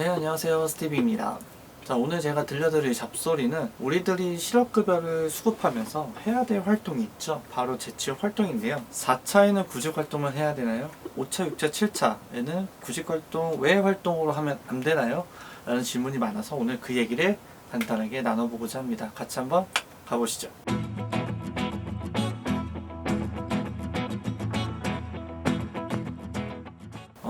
네, 안녕하세요. 스티비입니다. 자, 오늘 제가 들려드릴 잡소리는 우리들이 실업급여를 수급하면서 해야 될 활동이 있죠. 바로 재취업 활동인데요. 4차에는 구직 활동을 해야 되나요? 5차, 6차, 7차에는 구직 활동 왜 활동으로 하면 안 되나요? 라는 질문이 많아서 오늘 그 얘기를 간단하게 나눠보고자 합니다. 같이 한번 가보시죠.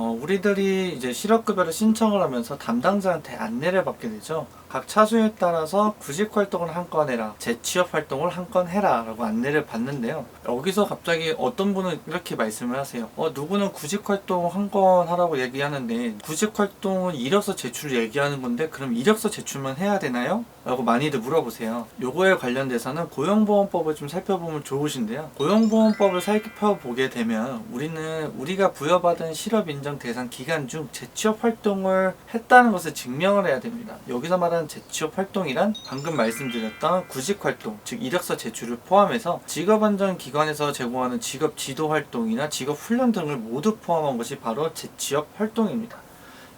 어, 우리들이 이제 실업급여를 신청을 하면서 담당자한테 안내를 받게 되죠. 각 차수에 따라서 구직 활동을 한 건 해라, 재취업 활동을 한 건 해라 라고 안내를 받는데요. 여기서 갑자기 어떤 분은 이렇게 말씀을 하세요. 어, 누구는 구직 활동 한 건 하라고 얘기하는데 구직 활동은 이력서 제출을 얘기하는 건데 그럼 이력서 제출만 해야 되나요? 라고 많이들 물어보세요. 요거에 관련돼서는 고용보험법을 좀 살펴보면 좋으신데요. 고용보험법을 살펴보게 되면 우리는 우리가 부여받은 실업 인정 대상 기간 중 재취업 활동을 했다는 것을 증명을 해야 됩니다. 여기서 말하는 재취업 활동이란 방금 말씀드렸던 구직 활동, 즉 이력서 제출을 포함해서 직업안정기관에서 제공하는 직업 지도 활동이나 직업 훈련 등을 모두 포함한 것이 바로 재취업 활동입니다.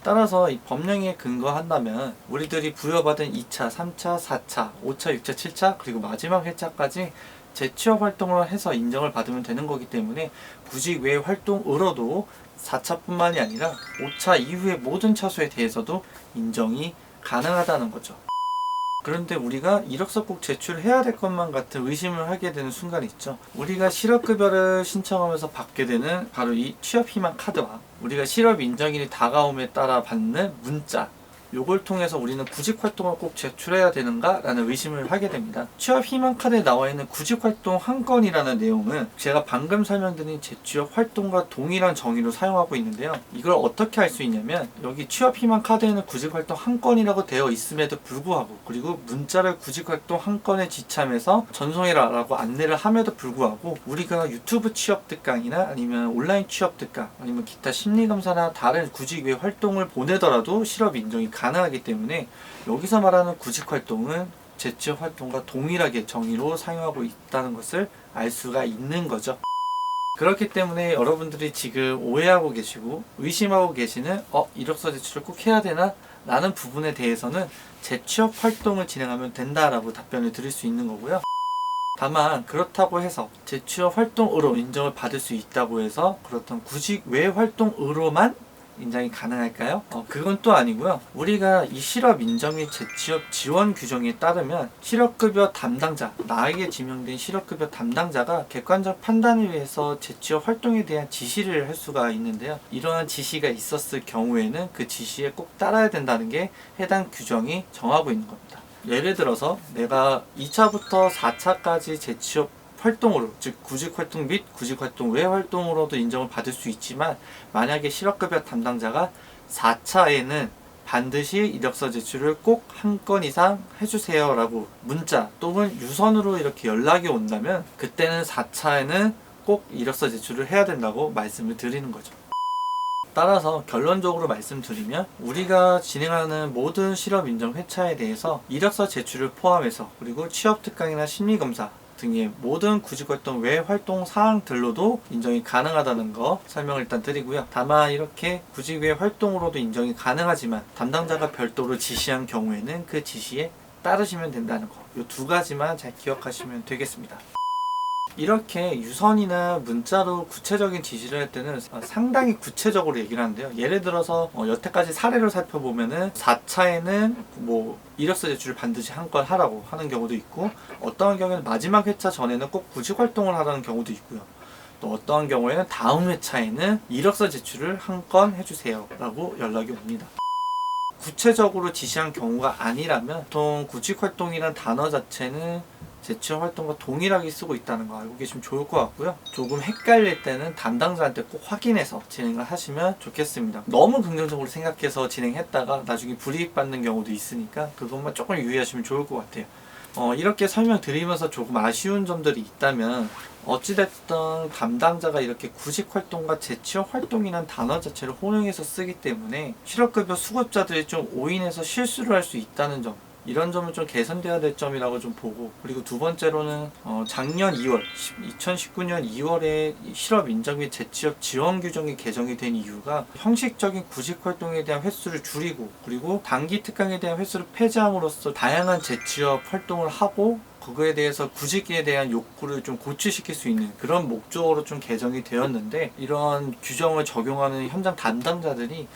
따라서 이 법령에 근거한다면 우리들이 부여받은 2차, 3차, 4차, 5차, 6차, 7차 그리고 마지막 회차까지 재취업 활동을 해서 인정을 받으면 되는 거기 때문에 구직 외 활동으로도 4차뿐만이 아니라 5차 이후의 모든 차수에 대해서도 인정이 가능하다는 거죠. 그런데 우리가 이력서 꼭 제출해야 될 것만 같은 의심을 하게 되는 순간이 있죠. 우리가 실업급여를 신청하면서 받게 되는 바로 이 취업희망 카드와 우리가 실업 인정일이 다가옴에 따라 받는 문자 요걸 통해서 우리는 구직 활동을 꼭 제출해야 되는가? 라는 의심을 하게 됩니다. 취업 희망 카드에 나와 있는 구직 활동 한 건이라는 내용은 제가 방금 설명드린 재취업 활동과 동일한 정의로 사용하고 있는데요. 이걸 어떻게 할 수 있냐면 여기 취업 희망 카드에는 구직 활동 한 건이라고 되어 있음에도 불구하고 그리고 문자를 구직 활동 한 건에 지참해서 전송해라라고 안내를 함에도 불구하고 우리가 유튜브 취업 특강이나 아니면 온라인 취업 특강 아니면 기타 심리 검사나 다른 구직 외 활동을 보내더라도 실업 인정이 가 능하기 때문에 여기서 말하는 구직 활동은 재취업 활동과 동일하게 정의로 사용하고 있다는 것을 알 수가 있는 거죠. 그렇기 때문에 여러분들이 지금 오해하고 계시고 의심하고 계시는 어 이력서 제출을 꼭 해야 되나 라는 부분에 대해서는 재취업 활동을 진행하면 된다라고 답변을 드릴 수 있는 거고요. 다만 그렇다고 해서 재취업 활동으로 인정을 받을 수 있다고 해서 그렇던 구직 외 활동으로만 인정이 가능할까요? 어, 그건 또 아니고요. 우리가 이 실업 인정 및 재취업 지원 규정에 따르면 실업급여 담당자, 나에게 지명된 실업급여 담당자가 객관적 판단을 위해서 재취업 활동에 대한 지시를 할 수가 있는데요. 이러한 지시가 있었을 경우에는 그 지시에 꼭 따라야 된다는 게 해당 규정이 정하고 있는 겁니다. 예를 들어서 내가 2차부터 4차까지 재취업 활동으로 즉 구직 활동 및 구직 활동 외 활동으로도 인정을 받을 수 있지만 만약에 실업급여 담당자가 4차에는 반드시 이력서 제출을 꼭 한 건 이상 해주세요라고 문자 또는 유선으로 이렇게 연락이 온다면 그때는 4차에는 꼭 이력서 제출을 해야 된다고 말씀을 드리는 거죠. 따라서 결론적으로 말씀드리면 우리가 진행하는 모든 실업 인정 회차에 대해서 이력서 제출을 포함해서 그리고 취업 특강이나 심리 검사 등의 모든 구직 활동 외 활동 사항들로도 인정이 가능하다는 거 설명을 일단 드리고요. 다만 이렇게 구직 외 활동으로도 인정이 가능하지만 담당자가 별도로 지시한 경우에는 그 지시에 따르시면 된다는 거. 이 두 가지만 잘 기억하시면 되겠습니다. 이렇게 유선이나 문자로 구체적인 지시를 할 때는 상당히 구체적으로 얘기를 하는데요. 예를 들어서 어, 여태까지 사례를 살펴보면은 4차에는 뭐 이력서 제출을 반드시 한 건 하라고 하는 경우도 있고 어떠한 경우에는 마지막 회차 전에는 꼭 구직 활동을 하라는 경우도 있고요. 또 어떠한 경우에는 다음 회차에는 이력서 제출을 한 건 해주세요 라고 연락이 옵니다. 구체적으로 지시한 경우가 아니라면 보통 구직 활동이란 단어 자체는 재취업 활동과 동일하게 쓰고 있다는 거 알고 계시면 좋을 것 같고요. 조금 헷갈릴 때는 담당자한테 꼭 확인해서 진행을 하시면 좋겠습니다. 너무 긍정적으로 생각해서 진행했다가 나중에 불이익 받는 경우도 있으니까 그것만 조금 유의하시면 좋을 것 같아요. 어, 이렇게 설명드리면서 조금 아쉬운 점들이 있다면 어찌됐든 담당자가 이렇게 구직 활동과 재취업 활동이라는 단어 자체를 혼용해서 쓰기 때문에 실업급여 수급자들이 좀 오인해서 실수를 할 수 있다는 점 이런 점은 좀 개선돼야 될 점이라고 좀 보고 그리고 두 번째로는 어, 작년 2월 2019년 2월에 실업 인정 및 재취업 지원 규정이 개정이 된 이유가 형식적인 구직 활동에 대한 횟수를 줄이고 그리고 단기 특강에 대한 횟수를 폐지함으로써 다양한 재취업 활동을 하고 그거에 대해서 구직에 대한 욕구를 좀 고취시킬 수 있는 그런 목적으로 좀 개정이 되었는데 이런 규정을 적용하는 현장 담당자들이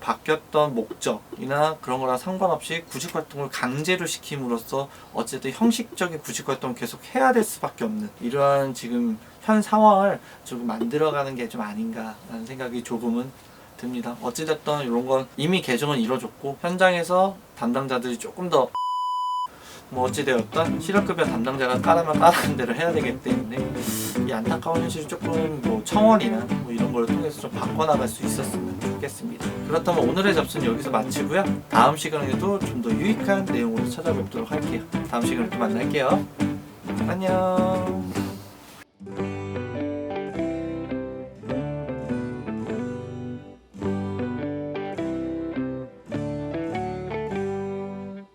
바뀌었던 목적이나 그런 거랑 상관없이 구직 활동을 강제로 시킴으로써 어쨌든 형식적인 구직 활동을 계속 해야 될 수밖에 없는 이러한 지금 현 상황을 조금 만들어가는 게 좀 아닌가라는 생각이 조금은 듭니다. 어찌됐든 이런 건 이미 개정은 이뤄졌고 현장에서 담당자들이 조금 더 뭐 어찌되었던 실업급여 담당자가 까라면 까라는 대로 해야 되기 때문에 이 안타까운 현실을 조금 뭐 청원이나 걸 통해서 좀 바꿔나갈 수 있었으면 좋겠습니다. 그렇다면 오늘의 접수는 여기서 마치고요. 다음 시간에도 좀 더 유익한 내용으로 찾아뵙도록 할게요. 다음 시간에 또 만날게요. 안녕.